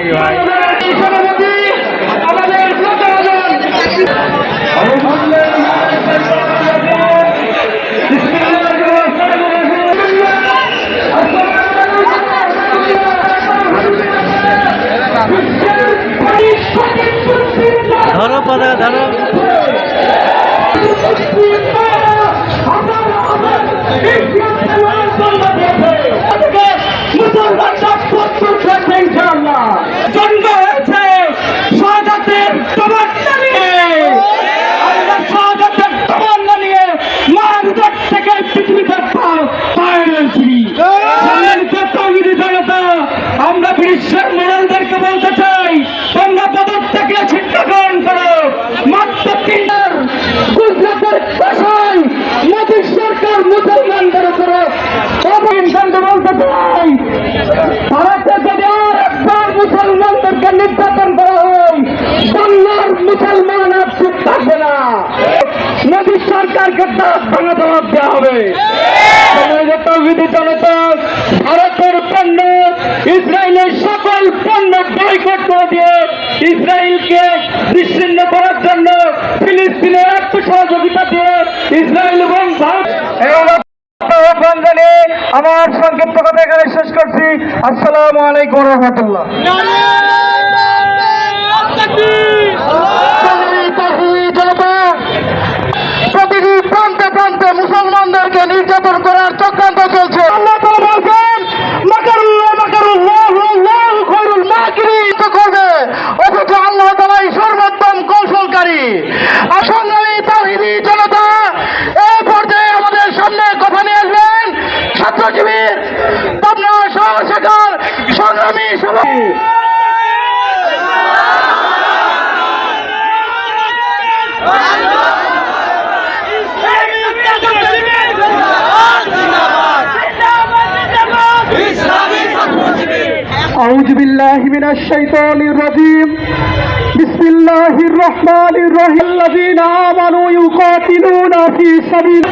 নাকি ভাই। আমাদের ধরো। পতাকা ধরো জন্ম হয়েছে শাহাদাতের তমান্না আমরা বিশ্বের মোড়লদেরকে বলতে চাই, তোমরা পদক থেকে শিক্ষা গ্রহণ করো। মাত্র তিনটার গুজরাটের ভাষায় মোদী সরকার মুসলমানদের সরকারকে দাঁত ভাঙা জবাব দেওয়া হবে ভারতের পণ্য, ইসরায়েলের সকল পণ্য বয়কট করে দিয়ে ইসরায়েলকে বিচ্ছিন্ন করার জন্য ফিলিস্তিনের আত্মসহযোগিতা দিয়ে ইসরায়েল এবং ভারত আহ্বান জানিয়ে আমার সংক্ষিপ্ত কথা এখানে শেষ করছি। আসসালামু আলাইকুম রহমতুল্লাহ। أعوذ بالله من الشيطان الرجيم. بسم الله الرحمن الرحيم. الذين آمنوا يقاتلون في سبيل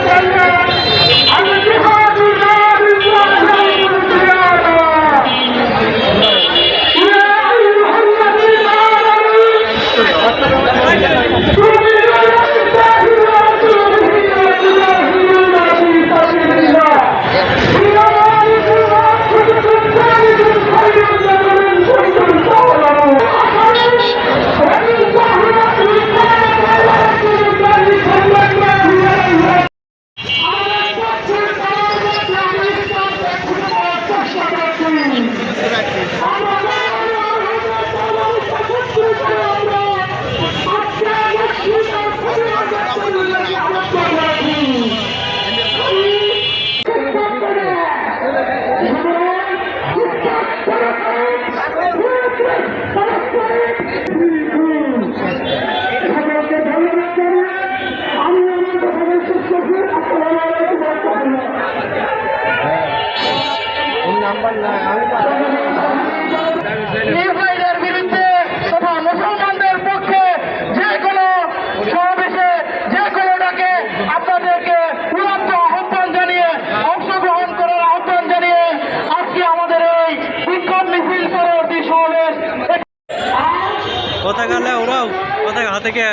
ইসরায়েলের বিরুদ্ধে তথা মুসলমানদের পক্ষে যে কোনো সমাবেশে যে কোনো ডাকে আপনাদেরকে চূড়ান্ত আহ্বান জানিয়ে অংশগ্রহণ করার আহ্বান জানিয়ে আজকে আমাদের এই বিক্ষোভ মিছিল পরবর্তী সমাবেশ পতাকা লে ওরাও পতাকা হাতে কে